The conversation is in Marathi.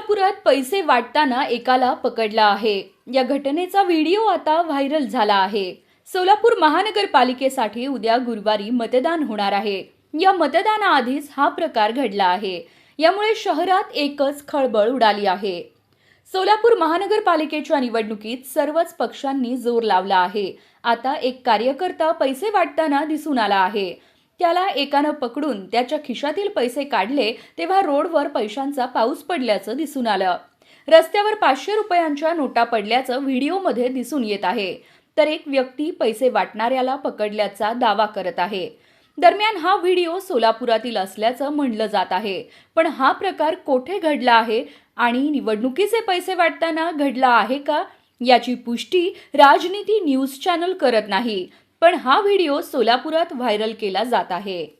कोल्हापुरात पैसे वाटताना एकाला पकडला आहे. या घटनेचा व्हिडिओ आता व्हायरल झाला आहे. सोलापूर महानगरपालिकेसाठी उद्या गुरुवारी मतदान होणार आहे. या मतदानाआधीच हा प्रकार घडला आहे. यामुळे शहरात एकच खळबळ उडाली आहे. सोलापूर महानगरपालिकेच्या निवडणुकीत सर्वच पक्षांनी जोर लावला आहे. आता एक कार्यकर्ता पैसे वाटताना दिसून आला आहे. त्याला एकानं पकडून त्याच्या खिशातील पैसे काढले तेव्हा रोडवर पैशांचा पाऊस पडल्याचं दिसून आलं. रस्त्यावर पाचशे रुपयांच्या नोटा पडल्याचं व्हिडिओमध्ये दिसून येत आहे. तर एक व्यक्ती पैसे वाटणाऱ्याला पकडल्याचा दावा करत आहे. दरम्यान हा व्हिडिओ सोलापुरातील असल्याचं म्हणलं जात आहे. पण हा प्रकार कोठे घडला आहे आणि निवडणुकीचे पैसे वाटताना घडला आहे का याची पुष्टी राजनीती न्यूज चॅनल करत नाही. पण हा व्हिडिओ सोलापुरात व्हायरल केला जात आहे.